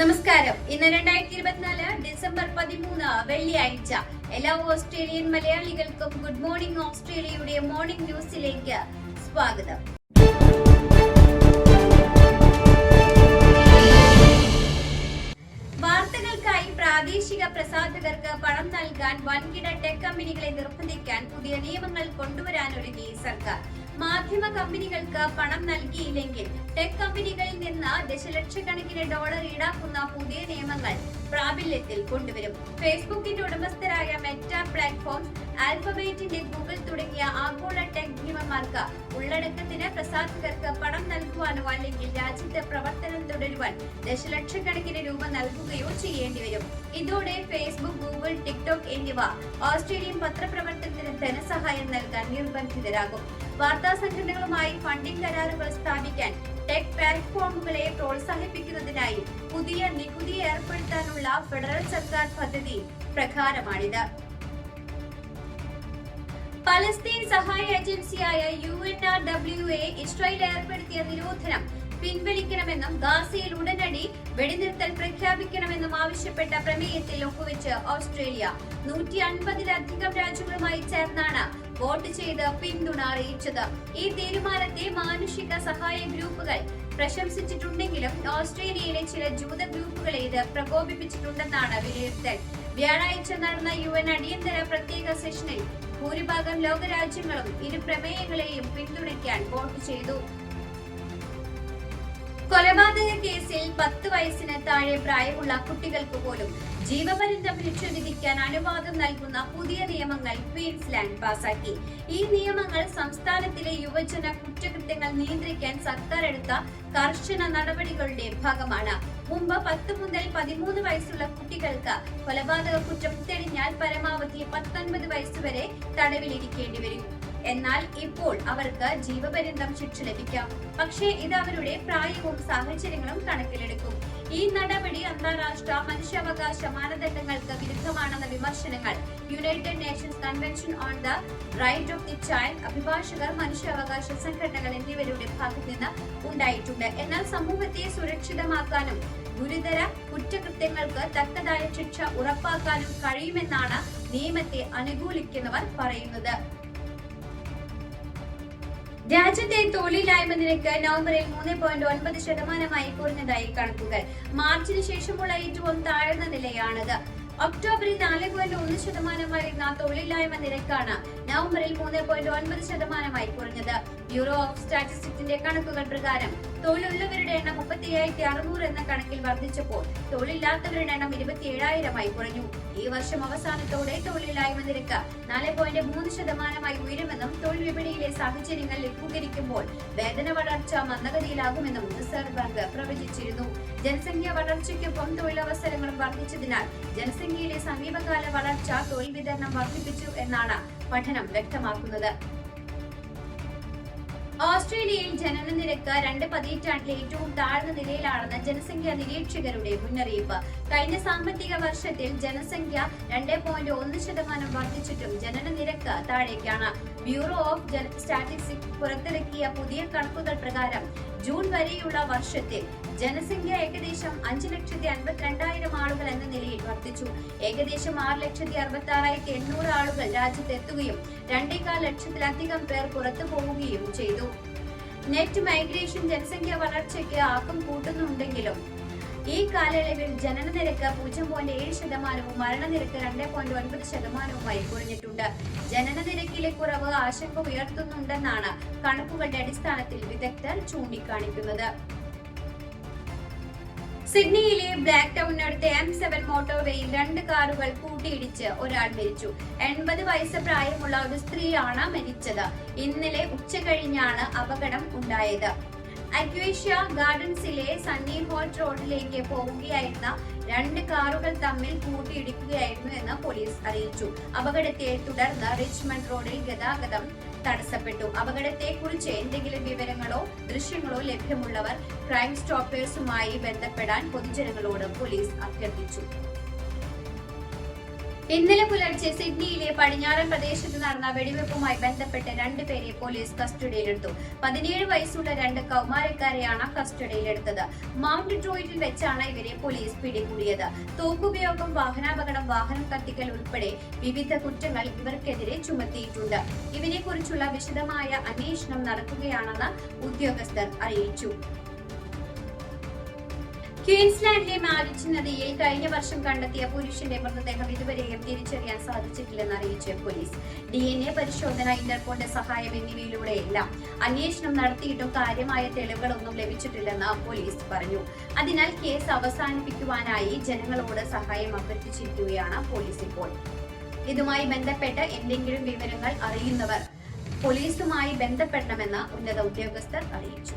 നമസ്കാരം. ഇന്ന് രണ്ടായിരത്തി ഇരുപത്തിനാല് ഡിസംബർ പതിമൂന്ന് വെള്ളിയാഴ്ച. എല്ലാ ഓസ്ട്രേലിയൻ മലയാളികൾക്കും ഗുഡ് മോർണിംഗ് ഓസ്ട്രേലിയയുടെ മോർണിംഗ് ന്യൂസിലേക്ക് സ്വാഗതം. വാർത്തകൾക്കായി പ്രാദേശിക പ്രസാധകർക്ക് പണം നൽകാൻ വൻകിട ടെക് കമ്പനികളെ നിർബന്ധിക്കാൻ പുതിയ നിയമങ്ങൾ കൊണ്ടുവരാനൊരുങ്ങി സർക്കാർ. മാധ്യമ കമ്പനികൾക്ക് പണം നൽകിയില്ലെങ്കിൽ ടെക് കമ്പനികളിൽ നിന്ന് ദശലക്ഷക്കണക്കിന് ഡോളർ ഈടാക്കുന്ന പുതിയ നിയമങ്ങൾ പ്രാബല്യത്തിൽ കൊണ്ടുവരും. ഫേസ്ബുക്കിന്റെ ഉടമസ്ഥരായ മെറ്റ പ്ലാറ്റ്ഫോംസ് ആൽഫബേറ്റിന്റെ ഗൂഗിൾ തുടങ്ങിയ ആഗോള ടെക് ഭീമന്മാർക്ക് ഉള്ളടക്കത്തിന് പ്രസാധകർക്ക് പണം നൽകുവാനോ അല്ലെങ്കിൽ രാജ്യത്ത് പ്രവർത്തനം തുടരുവാൻ ദശലക്ഷക്കണക്കിന് രൂപ നൽകുകയോ ചെയ്യേണ്ടി വരും. ഇതോടെ ഫേസ്ബുക്ക് ഗൂഗിൾ ടിക്ടോക്ക് എന്നിവ ഓസ്ട്രേലിയൻ പത്രപ്രവർത്തനത്തിന് ധനസഹായം നൽകാൻ നിർബന്ധിതരാകും. വാർത്താ സംഘടനകളുമായി ഫണ്ടിംഗ് കരാറുകൾ സ്ഥാപിക്കാൻ ടെക് പ്ലാറ്റ്ഫോമുകളെ പ്രോത്സാഹിപ്പിക്കുന്നതിനായി പുതിയ നികുതി ഏർപ്പെടുത്താനുള്ള ഫെഡറൽ സർക്കാർ പദ്ധതി പ്രകാരമാണിത് പലസ്തീൻ സഹായ ഏജൻസിയായ U N R W A Israel ഏർപ്പെടുത്തിയ നിരോധനം പിൻവലിക്കണമെന്നും ഗാസയിൽ ഉടനടി വെടിനിർത്തൽ പ്രഖ്യാപിക്കണമെന്നും ആവശ്യപ്പെട്ട പ്രമേയത്തിൽ ഒപ്പുവെച്ച് ഓസ്ട്രേലിയ നൂറ്റി അൻപതിലധികം രാജ്യങ്ങളുമായി ചേർന്നാണ് വോട്ട് ചെയ്ത് പിന്തുണ അറിയിച്ചത്. ഈ തീരുമാനത്തെ മാനുഷിക സഹായ ഗ്രൂപ്പുകൾ പ്രശംസിച്ചിട്ടുണ്ടെങ്കിലും ഓസ്ട്രേലിയയിലെ ചില ജൂത ഗ്രൂപ്പുകളെ ഇത് പ്രകോപിപ്പിച്ചിട്ടുണ്ടെന്നാണ് വിലയിരുത്തൽ. വ്യാഴാഴ്ച നടന്ന യു എൻ അടിയന്തര പ്രത്യേക സെഷനിൽ ഭൂരിഭാഗം ലോകരാജ്യങ്ങളും ഇരു പ്രമേയങ്ങളെയും പിന്തുണയ്ക്കാൻ വോട്ട് ചെയ്തു. കൊലപാതക കേസിൽ പത്ത് വയസ്സിന് താഴെ പ്രായമുള്ള കുട്ടികൾക്ക് പോലും ജീവപര്യന്തം ശിക്ഷ വിധിക്കാൻ അനുവാദം നൽകുന്ന പുതിയ നിയമങ്ങൾ ക്വീൻസ്ലാൻഡ് പാസാക്കി. ഈ നിയമങ്ങൾ സംസ്ഥാനത്തിലെ യുവജന കുറ്റകൃത്യങ്ങൾ നിയന്ത്രിക്കാൻ സർക്കാർ എടുത്ത കർശന നടപടികളുടെ ഭാഗമാണ്. മുമ്പ് പത്ത് മുതൽ പതിമൂന്ന് വയസ്സുള്ള കുട്ടികൾക്ക് കൊലപാതക കുറ്റം തെളിഞ്ഞാൽ പരമാവധി പത്തൊൻപത് വയസ്സുവരെ തടവിലിരിക്കേണ്ടി വരും. എന്നാൽ ഇപ്പോൾ അവർക്ക് ജീവപര്യന്തം ശിക്ഷ ലഭിക്കാം. പക്ഷേ ഇത് അവരുടെ പ്രായവും സാഹചര്യങ്ങളും കണക്കിലെടുക്കും. ഈ നടപടി അന്താരാഷ്ട്ര മനുഷ്യാവകാശ മാനദണ്ഡങ്ങൾക്ക് വിരുദ്ധമാണെന്ന വിമർശനങ്ങൾ United Nations convention on the right of the child അഭിഭാഷകർ മനുഷ്യാവകാശ സംഘടനകൾ എന്നിവരുടെ ഭാഗത്ത് നിന്ന് ഉണ്ടായിട്ടുണ്ട്. എന്നാൽ സമൂഹത്തെ സുരക്ഷിതമാക്കാനും ഗുരുതര കുറ്റകൃത്യങ്ങൾക്ക് തക്കതായ ശിക്ഷ ഉറപ്പാക്കാനും കഴിയുമെന്നാണ് നിയമത്തെ അനുകൂലിക്കുന്നവർ പറയുന്നത്. രാജ്യത്തെ തൊഴിലില്ലായ്മ നിരക്ക് നവംബറിൽ മൂന്ന് പോയിന്റ് ഒൻപത് ശതമാനമായി കുറഞ്ഞതായി കണക്കുകൾ. മാർച്ചിന് ശേഷമുള്ള ഏറ്റവും താഴ്ന്ന നിലയാണിത്. ഒക്ടോബറിൽ നാല് പോയിന്റ് ഒന്ന് ശതമാനമായിരുന്ന തൊഴിലില്ലായ്മ നിരക്കാണ് നവംബറിൽ മൂന്ന് പോയിന്റ് ഒൻപത് ശതമാനമായി കുറഞ്ഞത്. ബ്യൂറോ ഓഫ് സ്റ്റാറ്റിസ്റ്റിക്സിന്റെ കണക്കുകൾ പ്രകാരം തൊഴിലുള്ളവരുടെ എണ്ണം മുപ്പത്തി അയ്യായിരത്തി അറുന്നൂറ് എന്ന കണക്കിൽ വർദ്ധിച്ചപ്പോൾ തൊഴിലില്ലാത്തവരുടെ എണ്ണം ഇരുപത്തി ഏഴായിരമായി കുറഞ്ഞു. ഈ വർഷം അവസാനത്തോടെ തൊഴിലില്ലായ്മ നിരക്ക് നാല് പോയിന്റ് മൂന്ന് ശതമാനമായി ഉയരുമെന്നും തൊഴിൽ വിപണിയിലെ സാഹചര്യങ്ങൾ ലഘൂകരിക്കുമ്പോൾ വേതന വളർച്ച മന്ദഗതിയിലാകുമെന്നും റിസർവ് ബാങ്ക് പ്രവചിച്ചിരുന്നു. ജനസംഖ്യ വളർച്ചയ്ക്കൊപ്പം തൊഴിലവസരങ്ങളും വർദ്ധിച്ചതിനാൽ ജനസംഖ്യയിലെ സമീപകാല വളർച്ച തൊഴിൽ വിതരണം വർദ്ധിപ്പിച്ചു എന്നാണ് പഠനം വ്യക്തമാക്കുന്നത്. ഓസ്ട്രേലിയയിൽ ജനന നിരക്ക് രണ്ട് പതിറ്റാണ്ടിലെ ഏറ്റവും താഴ്ന്ന നിലയിലാണെന്ന് ജനസംഖ്യാ നിരീക്ഷകരുടെ മുന്നറിയിപ്പ്. കഴിഞ്ഞ സാമ്പത്തിക വർഷത്തിൽ ജനസംഖ്യ രണ്ട് പോയിന്റ് ഒന്ന് ശതമാനം വർദ്ധിച്ചിട്ടും ജനന നിരക്ക് താഴേക്കാണ്. ബ്യൂറോ ഓഫ് സ്റ്റാറ്റിസ്റ്റിക്സ് പുറത്തിറക്കിയ പുതിയ കണക്കുകൾ പ്രകാരം ജൂൺ വരെയുള്ള വർഷത്തിൽ ജനസംഖ്യ ഏകദേശം അഞ്ച് ലക്ഷത്തി അൻപത്തിരണ്ടായിരം ആളുകൾ എന്ന നിലയിൽ വർദ്ധിച്ചു. ഏകദേശം ആറ് ലക്ഷത്തി അറുപത്തി ആറായിരത്തി എണ്ണൂറ് ആളുകൾ രാജ്യത്ത് എത്തുകയും രണ്ടേകാൽ ലക്ഷത്തിലധികം പേർ പുറത്തു പോവുകയും ചെയ്തു. നെറ്റ് മൈഗ്രേഷൻ ജനസംഖ്യ വളർച്ചയ്ക്ക് ആക്കം കൂട്ടുന്നുണ്ടെങ്കിലും ഈ കാലയളവിൽ ജനന നിരക്ക് പൂജ്യം പോയിന്റ് ഏഴ് ശതമാനവും മരണനിരക്ക് രണ്ട് പോയിന്റ് ഒൻപത് ശതമാനവുമായി കുറഞ്ഞിട്ടുണ്ട്. ജനന നിരക്കിലെ കുറവ് ആശങ്ക ഉയർത്തുന്നുണ്ടെന്നാണ് കണക്കുകളുടെ അടിസ്ഥാനത്തിൽ വിദഗ്ധർ ചൂണ്ടിക്കാണിക്കുന്നത്. സിഡ്നിയിലെ ബ്ലാക്ക് ടൗണിനടുത്ത് എം സെവൻ മോട്ടോർവേയിൽ രണ്ട് കാറുകൾ കൂട്ടിയിടിച്ച് ഒരാൾ മരിച്ചു. എൺപത് വയസ്സ് പ്രായമുള്ള ഒരു സ്ത്രീയാണ് മരിച്ചത്. ഇന്നലെ ഉച്ച കഴിഞ്ഞാണ് അപകടം ഉണ്ടായത്. അക്വേഷ്യ ഗാർഡൻസിലെ സണ്ണി ഹോട്ട് റോഡിലേക്ക് പോവുകയായിരുന്ന രണ്ട് കാറുകൾ തമ്മിൽ കൂട്ടിയിടിക്കുകയായിരുന്നു എന്ന് പോലീസ് അറിയിച്ചു. അപകടത്തെ തുടർന്ന് റിച്ച്മണ്ട് റോഡിൽ ഗതാഗതം തടസ്സപ്പെട്ടു. അപകടത്തെക്കുറിച്ച് എന്തെങ്കിലും വിവരങ്ങളോ ദൃശ്യങ്ങളോ ലഭ്യമുള്ളവർ ക്രൈം സ്റ്റോപ്പേഴ്സുമായി ബന്ധപ്പെടാൻ പൊതുജനങ്ങളോട് പോലീസ് അഭ്യർത്ഥിച്ചു. ഇന്നലെ പുലർച്ചെ സിഡ്നിയിലെ പടിഞ്ഞാറൻ പ്രദേശത്ത് നടന്ന വെടിവെപ്പുമായി ബന്ധപ്പെട്ട് രണ്ടുപേരെ പോലീസ് കസ്റ്റഡിയിലെടുത്തു. പതിനേഴ് വയസ്സുള്ള രണ്ട് കൗമാരക്കാരെയാണ് കസ്റ്റഡിയിലെടുത്തത്. മൗണ്ട് ഡ്രോയിഡിൽ വെച്ചാണ് ഇവരെ പോലീസ് പിടികൂടിയത്. തോക്കുപയോഗം വാഹനാപകടം വാഹനം കത്തിക്കൽ ഉൾപ്പെടെ വിവിധ കുറ്റങ്ങൾ ഇവർക്കെതിരെ ചുമത്തിയിട്ടുണ്ട്. ഇവരെ കുറിച്ചുള്ള വിശദമായ അന്വേഷണം നടക്കുകയാണെന്ന് ഉദ്യോഗസ്ഥർ അറിയിച്ചു. ക്വീൻസ്ലാൻഡിലെ മാലിച്ച് നദിയിൽ കഴിഞ്ഞ വർഷം കണ്ടെത്തിയ പുരുഷന്റെ മൃതദേഹം ഇതുവരെയും തിരിച്ചറിയാൻ സാധിച്ചിട്ടില്ലെന്ന് അറിയിച്ച പോലീസ്. ഡി എൻ എ പരിശോധന ഇന്റർപോളിന്റെ സഹായം എന്നിവയിലൂടെയെല്ലാം അന്വേഷണം നടത്തിയിട്ടും കാര്യമായ തെളിവുകളൊന്നും ലഭിച്ചിട്ടില്ലെന്ന് പോലീസ് പറഞ്ഞു. അതിനാൽ കേസ് അവസാനിപ്പിക്കുവാനായി ജനങ്ങളോട് സഹായം അഭ്യർത്ഥിച്ചിരിക്കുകയാണ് പോലീസ് ഇപ്പോൾ. ഇതുമായി ബന്ധപ്പെട്ട് എന്തെങ്കിലും വിവരങ്ങൾ അറിയുന്നവർ പോലീസുമായി ബന്ധപ്പെടണമെന്ന് ഉന്നത ഉദ്യോഗസ്ഥർ അറിയിച്ചു.